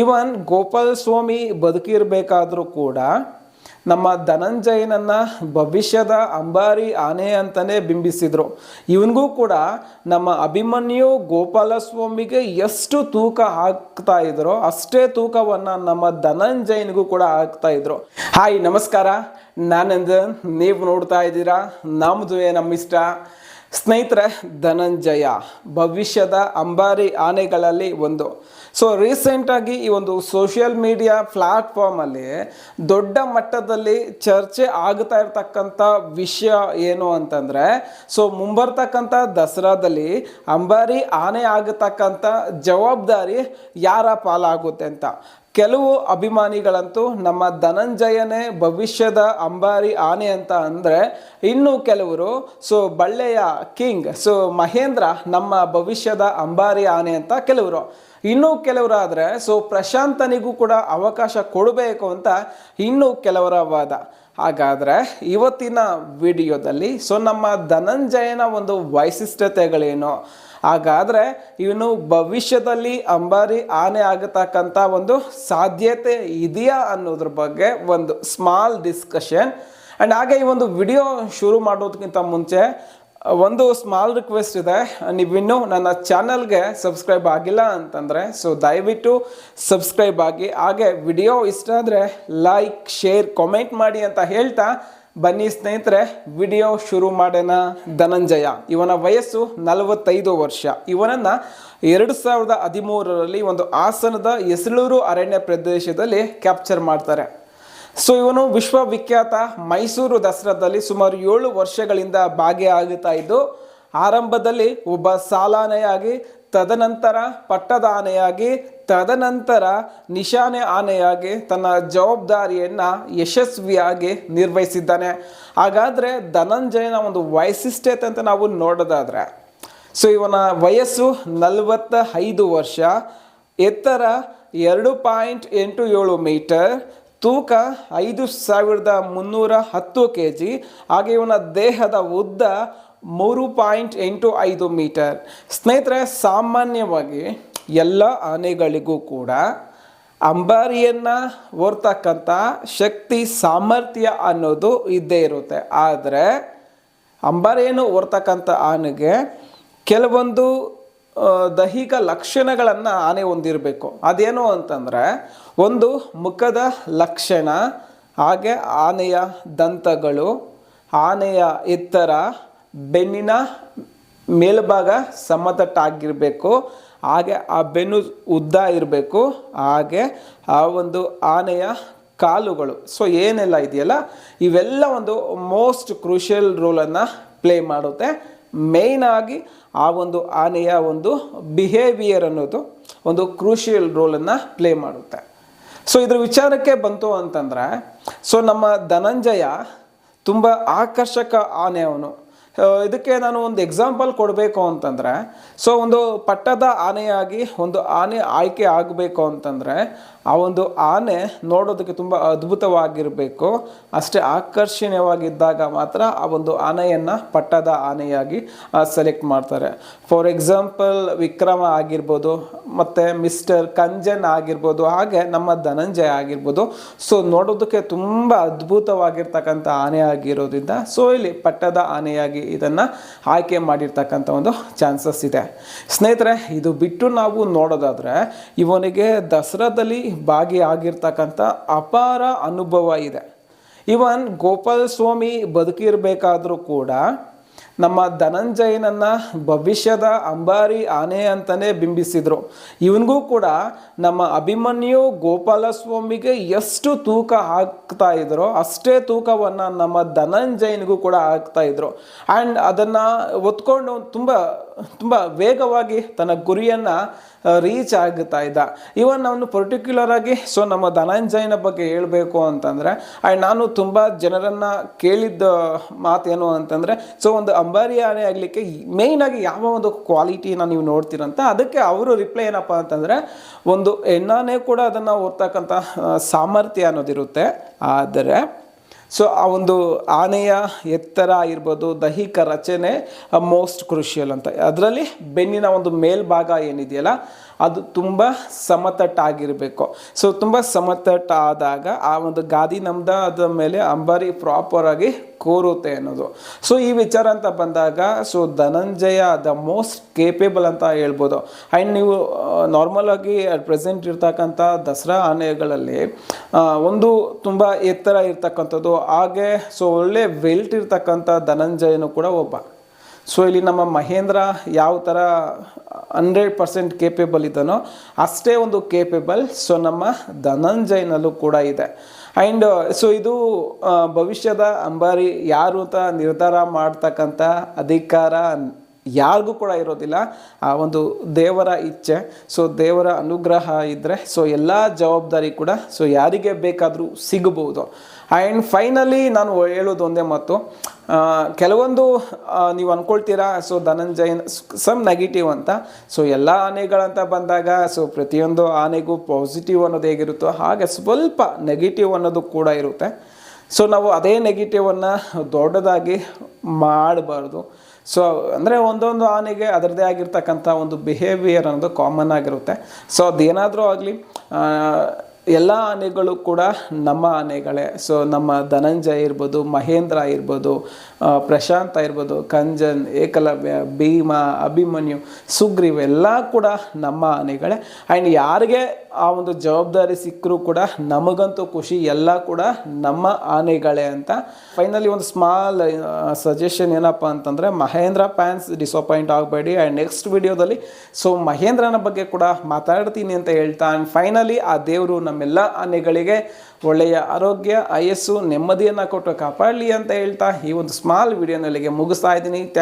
ಇವನ್ ಗೋಪಾಲ ಸ್ವಾಮಿ ಬದುಕಿರಬೇಕಾದ್ರೂ ಕೂಡ ನಮ್ಮ ಧನಂಜಯನನ್ನ ಭವಿಷ್ಯದ ಅಂಬಾರಿ ಆನೆ ಅಂತಾನೆ ಬಿಂಬಿಸಿದ್ರು. ಇವನಿಗೂ ಕೂಡ ನಮ್ಮ ಅಭಿಮನ್ಯು ಗೋಪಾಲಸ್ವಾಮಿಗೆ ಎಷ್ಟು ತೂಕ ಹಾಕ್ತಾ ಇದ್ರೋ ಅಷ್ಟೇ ತೂಕವನ್ನ ನಮ್ಮ ಧನಂಜಯನಿಗೂ ಕೂಡ ಹಾಕ್ತಾ ಇದ್ರು. ಹಾಯ್ ನಮಸ್ಕಾರ. ನಾನಂದನ್ ನೀವು ನೋಡ್ತಾ ಇದ್ದೀರಾ? ನಮ್ದು ನಮ್ಮಿಷ್ಟ ಸ್ನೇಹಿತರೆ, ಧನಂಜಯ, ಭವಿಷ್ಯದ ಅಂಬಾರಿ ಆನೆಗಳಲ್ಲಿ ಒಂದು. ಸೊ ರೀಸೆಂಟಾಗಿ ಈ ಒಂದು ಸೋಷಿಯಲ್ ಮೀಡಿಯಾ ಪ್ಲ್ಯಾಟ್ಫಾರ್ಮಲ್ಲಿ ದೊಡ್ಡ ಮಟ್ಟದಲ್ಲಿ ಚರ್ಚೆ ಆಗ್ತಾ ಇರತಕ್ಕಂಥ ವಿಷಯ ಏನು ಅಂತಂದರೆ ಸೊ ಮುಂಬರ್ತಕ್ಕಂಥ ದಸರಾದಲ್ಲಿ ಅಂಬಾರಿ ಆನೆ ಆಗತಕ್ಕಂಥ ಜವಾಬ್ದಾರಿ ಯಾರ ಪಾಲಾಗುತ್ತೆ ಅಂತ. ಕೆಲವು ಅಭಿಮಾನಿಗಳಂತೂ ನಮ್ಮ ಧನಂಜಯನೇ ಭವಿಷ್ಯದ ಅಂಬಾರಿ ಆನೆ ಅಂತ ಅಂದರೆ ಇನ್ನು ಕೆಲವರು ಸೊ ಬಳ್ಳೆಯ ಕಿಂಗ್ ಸೊ ಮಹೇಂದ್ರ ನಮ್ಮ ಭವಿಷ್ಯದ ಅಂಬಾರಿ ಆನೆ ಅಂತ ಕೆಲವರು. ಇನ್ನೂ ಕೆಲವರಾದರೆ ಸೊ ಪ್ರಶಾಂತನಿಗೂ ಕೂಡ ಅವಕಾಶ ಕೊಡಬೇಕು ಅಂತ ಇನ್ನೂ ಕೆಲವರ ವಾದ. ಹಾಗಾದರೆ ಇವತ್ತಿನ ವಿಡಿಯೋದಲ್ಲಿ ಸೊ ನಮ್ಮ ಧನಂಜಯನ ಒಂದು ವೈಶಿಷ್ಟ್ಯತೆಗಳೇನು? ಹಾಗಾದರೆ ಇವನು ಭವಿಷ್ಯದಲ್ಲಿ ಅಂಬಾರಿ ಆನೆ ಆಗತಕ್ಕಂಥ ಒಂದು ಸಾಧ್ಯತೆ ಇದೆಯಾ ಅನ್ನೋದ್ರ ಬಗ್ಗೆ ಒಂದು ಸ್ಮಾಲ್ ಡಿಸ್ಕಷನ್ ಆ್ಯಂಡ್ ಹಾಗೆ ಈ ಒಂದು ವಿಡಿಯೋ ಶುರು ಮಾಡೋದಕ್ಕಿಂತ ಮುಂಚೆ, ಒಂದು ಸ್ಮಾಲ್ ರಿಕ್ವೆಸ್ಟ್ ಇದೆ. ನೀವಿನ್ನೂ ನನ್ನ ಚಾನಲ್ಗೆ ಸಬ್ಸ್ಕ್ರೈಬ್ ಆಗಿಲ್ಲ ಅಂತಂದರೆ ಸೊ ದಯವಿಟ್ಟು ಸಬ್ಸ್ಕ್ರೈಬ್ ಆಗಿ. ಹಾಗೆ ವಿಡಿಯೋ ಇಷ್ಟ ಆದರೆ ಲೈಕ್ ಶೇರ್ ಕಾಮೆಂಟ್ ಮಾಡಿ ಅಂತ ಹೇಳ್ತಾ ಬನ್ನಿ ಸ್ನೇಹಿತರೆ ವಿಡಿಯೋ ಶುರು ಮಾಡೋಣ. ಧನಂಜಯ, ಇವನ ವಯಸ್ಸು ನಲವತ್ತೈದು ವರ್ಷ. ಇವನನ್ನು ಎರಡು ಸಾವಿರದ ಹದಿಮೂರರಲ್ಲಿ ಒಂದು ಹಾಸನದ ಎಸಳೂರು ಅರಣ್ಯ ಪ್ರದೇಶದಲ್ಲಿ ಕ್ಯಾಪ್ಚರ್ ಮಾಡ್ತಾರೆ. ಸೊ ಇವನು ವಿಶ್ವವಿಖ್ಯಾತ ಮೈಸೂರು ದಸರಾದಲ್ಲಿ ಸುಮಾರು ಏಳು ವರ್ಷಗಳಿಂದ ಭಾಗಿಯಾಗುತ್ತಾ ಇದ್ದು, ಆರಂಭದಲ್ಲಿ ಒಬ್ಬ ಸಾಲಾನೆಯಾಗಿ, ತದನಂತರ ಪಟ್ಟದ ಆನೆಯಾಗಿ ತದನಂತರ ನಿಶಾನೆ ಆನೆಯಾಗಿ ತನ್ನ ಜವಾಬ್ದಾರಿಯನ್ನು ಯಶಸ್ವಿಯಾಗಿ ನಿರ್ವಹಿಸಿದ್ದಾನೆ. ಹಾಗಾದರೆ ಧನಂಜಯನ ಒಂದು ವೈಶಿಷ್ಟ್ಯತೆ ಅಂತ ನಾವು ನೋಡೋದಾದರೆ, ಸೊ ಇವನ ವಯಸ್ಸು ನಲವತ್ತ ಐದು ವರ್ಷ, ಎತ್ತರ ಎರಡು ಪಾಯಿಂಟ್ ಎಂಟು ಏಳು ಮೀಟರ್, ತೂಕ ಐದು ಸಾವಿರದ ಮುನ್ನೂರ ಹತ್ತು ಕೆ ಜಿ ಹಾಗೆ ಇವನ ದೇಹದ ಉದ್ದ ಮೂರು ಪಾಯಿಂಟ್ ಎಂಟು ಐದು ಮೀಟರ್. ಸ್ನೇಹಿತರೆ, ಸಾಮಾನ್ಯವಾಗಿ ಎಲ್ಲ ಆನೆಗಳಿಗೂ ಕೂಡ ಅಂಬಾರಿಯನ್ನು ಹೊರ್ತಕ್ಕಂಥ ಶಕ್ತಿ ಸಾಮರ್ಥ್ಯ ಅನ್ನೋದು ಇದ್ದೇ ಇರುತ್ತೆ. ಆದರೆ ಅಂಬಾರಿಯನ್ನು ಹೊರ್ತಕ್ಕಂಥ ಆನೆಗೆ ಕೆಲವೊಂದು ದೈಹಿಕ ಲಕ್ಷಣಗಳನ್ನು ಆನೆ ಹೊಂದಿರಬೇಕು. ಅದೇನು ಅಂತಂದರೆ ಒಂದು ಮುಖದ ಲಕ್ಷಣ, ಹಾಗೆ ಆನೆಯ ದಂತಗಳು, ಆನೆಯ ಎತ್ತರ ಬೆನ್ನಿನ ಮೇಲ್ಭಾಗ ಸಮತಟ್ಟಾಗಿರಬೇಕು. ಹಾಗೆ ಆ ಬೆನ್ನು ಉದ್ದ ಇರಬೇಕು. ಹಾಗೆ ಆ ಒಂದು ಆನೆಯ ಕಾಲುಗಳು. ಸೊ ಏನೆಲ್ಲ ಇದೆಯಲ್ಲ? ಇವೆಲ್ಲ ಒಂದು ಮೋಸ್ಟ್ ಕ್ರೂಷಿಯಲ್ ರೋಲನ್ನು ಪ್ಲೇ ಮಾಡುತ್ತೆ. ಮೇಯ್ನ್ ಆಗಿ ಆ ಒಂದು ಆನೆಯ ಒಂದು ಬಿಹೇವಿಯರ್ ಅನ್ನೋದು ಒಂದು ಕ್ರೂಷಿಯಲ್ ರೋಲನ್ನು ಪ್ಲೇ ಮಾಡುತ್ತೆ. ಸೊ ಇದ್ರ ವಿಚಾರಕ್ಕೆ ಬಂತು ಅಂತಂದರೆ ಸೊ ನಮ್ಮ ಧನಂಜಯ ತುಂಬ ಆಕರ್ಷಕ ಆನೆ ಅವನು ಇದಕ್ಕೆ ನಾನು ಒಂದು ಎಕ್ಸಾಂಪಲ್ ಕೊಡಬೇಕು ಅಂತಂದರೆ ಸೊ ಒಂದು ಪಟ್ಟದ ಆನೆಯಾಗಿ ಒಂದು ಆನೆ ಆಯ್ಕೆ ಆಗಬೇಕು ಅಂತಂದರೆ ಆ ಒಂದು ಆನೆ ನೋಡೋದಕ್ಕೆ ತುಂಬ ಅದ್ಭುತವಾಗಿರಬೇಕು. ಅಷ್ಟೇ ಆಕರ್ಷಣೀಯವಾಗಿದ್ದಾಗ ಮಾತ್ರ ಆ ಒಂದು ಆನೆಯನ್ನು ಪಟ್ಟದ ಆನೆಯಾಗಿ ಸೆಲೆಕ್ಟ್ ಮಾಡ್ತಾರೆ. ಫಾರ್ ಎಕ್ಸಾಂಪಲ್ ವಿಕ್ರಮ ಆಗಿರ್ಬೋದು, ಮತ್ತು ಮಿಸ್ಟರ್ ಕಂಜನ್ ಆಗಿರ್ಬೋದು, ಹಾಗೆ ನಮ್ಮ ಧನಂಜಯ ಆಗಿರ್ಬೋದು. ಸೊ ನೋಡೋದಕ್ಕೆ ತುಂಬ ಅದ್ಭುತವಾಗಿರ್ತಕ್ಕಂಥ ಆನೆ ಆಗಿರೋದ್ರಿಂದ ಸೊ ಇಲ್ಲಿ ಪಟ್ಟದ ಆನೆಯಾಗಿ ಇದನ್ನು ಆಯ್ಕೆ ಮಾಡಿರ್ತಕ್ಕಂಥ ಒಂದು ಚಾನ್ಸಸ್ ಇದೆ. ಸ್ನೇಹಿತರೆ, ಇದು ಬಿಟ್ಟು ನಾವು ನೋಡೋದಾದರೆ, ಇವನಿಗೆ ದಸರಾದಲ್ಲಿ ಭಾಗಿಯಾಗಿರ್ತಕ್ಕಂಥ ಅಪಾರ ಅನುಭವ ಇದೆ. ಇವನ್ ಗೋಪಾಲ ಸ್ವಾಮಿ ಬದುಕಿರಬೇಕಾದ್ರೂ ಕೂಡ ನಮ್ಮ ಧನಂಜಯನನ್ನ ಭವಿಷ್ಯದ ಅಂಬಾರಿ ಆನೆ ಅಂತಲೇ ಬಿಂಬಿಸಿದ್ರು. ಇವನಿಗೂ ಕೂಡ ನಮ್ಮ ಅಭಿಮನ್ಯು ಗೋಪಾಲಸ್ವಾಮಿಗೆ ಎಷ್ಟು ತೂಕ ಹಾಕ್ತಾ ಇದ್ರೋ ಅಷ್ಟೇ ತೂಕವನ್ನು ನಮ್ಮ ಧನಂಜಯನಿಗೂ ಕೂಡ ಹಾಕ್ತಾ ಇದ್ರು. ಆ್ಯಂಡ್ ಅದನ್ನು ಒತ್ಕೊಂಡು ತುಂಬ ತುಂಬ ವೇಗವಾಗಿ ತನ್ನ ಗುರಿಯನ್ನು ರೀಚ್ ಆಗ್ತಾ ಇದ್ದ. ಇವನ್ ಅವನು ಪರ್ಟಿಕ್ಯುಲರ್ ಆಗಿ ಸೊ ನಮ್ಮ ಧನಂಜಯನ ಬಗ್ಗೆ ಹೇಳಬೇಕು ಅಂತಂದರೆ ಆ್ಯಂಡ್ ನಾನು ತುಂಬ ಜನರನ್ನು ಕೇಳಿದ್ದ ಮಾತೇನು ಅಂತಂದರೆ ಸೊ ಒಂದು ಅಂಬಾರಿಯಾನೆ ಆಗಲಿಕ್ಕೆ ಮೇಯ್ನಾಗಿ ಯಾವ ಒಂದು ಕ್ವಾಲಿಟಿನ ನೀವು ನೋಡ್ತೀರಂತ ಅದಕ್ಕೆ ಅವರು ರಿಪ್ಲೈ ಏನಪ್ಪ ಅಂತಂದರೆ, ಒಂದು ಎಣ್ಣಾನೇ ಕೂಡ ಅದನ್ನು ಓದ್ತಕ್ಕಂಥ ಸಾಮರ್ಥ್ಯ ಅನ್ನೋದಿರುತ್ತೆ. ಆದರೆ ಸೊ ಆ ಒಂದು ಆನೆಯ ಎತ್ತರ ಆಗಿರ್ಬೋದು ದೈಹಿಕ ರಚನೆ ಮೋಸ್ಟ್ ಕ್ರೂಷಿಯಲ್ ಅಂತ. ಅದರಲ್ಲಿ ಬೆನ್ನಿನ ಒಂದು ಮೇಲ್ಭಾಗ ಏನಿದೆಯಲ್ಲ, ಅದು ತುಂಬ ಸಮತಟ್ಟಾಗಿರಬೇಕು. ಸೊ ತುಂಬ ಸಮತಟ್ಟಾದಾಗ ಆ ಒಂದು ಗಾದಿ ನಮ್ದ, ಅದ ಮೇಲೆ ಅಂಬಾರಿ ಪ್ರಾಪರ್ ಆಗಿ ಕೂರುತ್ತೆ ಅನ್ನೋದು. ಸೊ ಈ ವಿಚಾರ ಅಂತ ಬಂದಾಗ so Dhananjaya the most capable ಅಂತ ಹೇಳ್ಬೋದು. ಆ್ಯಂಡ್ ನೀವು ನಾರ್ಮಲ್ ಆಗಿ ಪ್ರೆಸೆಂಟ್ ಇರ್ತಕ್ಕಂಥ ದಸರಾ ಆನೆಗಳಲ್ಲಿ ಒಂದು ತುಂಬ ಎತ್ತರ ಇರ್ತಕ್ಕಂಥದ್ದು ಹಾಗೆ ಸೊ ಒಳ್ಳೆ ವೆಲ್ಟ್ ಇರ್ತಕ್ಕಂಥ ಧನಂಜಯನು ಕೂಡ ಒಬ್ಬ. ಸೊ ಇಲ್ಲಿ ನಮ್ಮ ಮಹೇಂದ್ರ ಯಾವ ಥರ ಹಂಡ್ರೆಡ್ ಪರ್ಸೆಂಟ್ ಕೇಪೇಬಲ್ ಇದ್ದಾನೋ ಅಷ್ಟೇ ಒಂದು ಕೇಪೇಬಲ್ ಸೊ ನಮ್ಮ ಧನಂಜಯನಲ್ಲೂ ಕೂಡ ಇದೆ. ಆ್ಯಂಡ್ ಸೊ ಇದು ಭವಿಷ್ಯದ ಅಂಬಾರಿ ಯಾರು ಅಂತ ನಿರ್ಧಾರ ಮಾಡ್ತಕ್ಕಂಥ ಅಧಿಕಾರ ಯಾರಿಗೂ ಕೂಡ ಇರೋದಿಲ್ಲ. ಆ ಒಂದು ದೇವರ ಇಚ್ಛೆ ಸೊ ದೇವರ ಅನುಗ್ರಹ ಇದ್ದರೆ ಸೊ ಎಲ್ಲ ಜವಾಬ್ದಾರಿ ಕೂಡ ಸೊ ಯಾರಿಗೆ ಬೇಕಾದರೂ ಸಿಗಬಹುದು. ಆ್ಯಂಡ್ ಫೈನಲಿ ನಾನು ಹೇಳೋದು ಒಂದೇ ಮಾತು. ಕೆಲವೊಂದು ನೀವು ಅಂದ್ಕೊಳ್ತೀರಾ ಸೊ ಧನಂಜಯನ್ ಸಮ್ ನೆಗೆಟಿವ್ ಅಂತ. ಸೊ ಎಲ್ಲ ಆನೆಗಳಂತ ಬಂದಾಗ ಸೊ ಪ್ರತಿಯೊಂದು ಆನೆಗೂ ಪಾಸಿಟಿವ್ ಅನ್ನೋದು ಹೇಗಿರುತ್ತೋ ಹಾಗೆ ಸ್ವಲ್ಪ ನೆಗೆಟಿವ್ ಅನ್ನೋದು ಕೂಡ ಇರುತ್ತೆ. ಸೊ ನಾವು ಅದೇ ನೆಗೆಟಿವನ್ನು ದೊಡ್ಡದಾಗಿ ಮಾಡಬಾರ್ದು. ಸೊ ಅಂದರೆ ಒಂದೊಂದು ಆನೆಗೆ ಅದರದ್ದೇ ಆಗಿರ್ತಕ್ಕಂಥ ಒಂದು ಬಿಹೇವಿಯರ್ ಅನ್ನೋದು ಕಾಮನ್ ಆಗಿರುತ್ತೆ. ಸೊ ಅದೇನಾದರೂ ಆಗಲಿ ಎಲ್ಲ ಆನೆಗಳು ಕೂಡ ನಮ್ಮ ಆನೆಗಳೇ. ಸೊ ನಮ್ಮ ಧನಂಜಯ ಇರ್ಬೋದು, ಮಹೇಂದ್ರ ಇರ್ಬೋದು ಪ್ರಶಾಂತ ಇರ್ಬೋದು, ಕಂಜನ್, ಏಕಲವ್ಯ, ಭೀಮ, ಅಭಿಮನ್ಯು, ಸುಗ್ರೀವ್ ಎಲ್ಲ ಕೂಡ ನಮ್ಮ ಆನೆಗಳೇ. ಆ್ಯಂಡ್ ಯಾರಿಗೆ ಆ ಒಂದು ಜವಾಬ್ದಾರಿ ಸಿಕ್ಕರೂ ಕೂಡ ನಮಗಂತೂ ಖುಷಿ, ಎಲ್ಲ ಕೂಡ ನಮ್ಮ ಆನೆಗಳೇ ಅಂತ. ಫೈನಲಿ ಒಂದು ಸ್ಮಾಲ್ ಸಜೆಷನ್ ಏನಪ್ಪ ಅಂತಂದರೆ, ಮಹೇಂದ್ರ ಫ್ಯಾನ್ಸ್ ಡಿಸಪಾಯಿಂಟ್ ಆಗಬೇಡಿ. ಆ್ಯಂಡ್ ನೆಕ್ಸ್ಟ್ ವಿಡಿಯೋದಲ್ಲಿ ಸೊ ಮಹೇಂದ್ರನ ಬಗ್ಗೆ ಕೂಡ ಮಾತಾಡ್ತೀನಿ ಅಂತ ಹೇಳ್ತಾ ಆ್ಯಂಡ್ ಫೈನಲಿ ಆ ದೇವರು ನಮ್ಮೆಲ್ಲ ಆನೆಗಳಿಗೆ ಒಳ್ಳೆಯ ಆರೋಗ್ಯ, ಆಯಸ್ಸು, ನೆಮ್ಮದಿಯನ್ನು ಕೊಟ್ಟು ಕಾಪಾಡಲಿ ಅಂತ ಹೇಳ್ತಾ ಈ ಒಂದು ಸ್ಮಾಲ್ ವಿಡಿಯೋನಲ್ಲಿಗೆ ಮುಗಿಸ್ತಾ ಇದ್ದೀನಿ. ಥ್ಯಾಂಕ್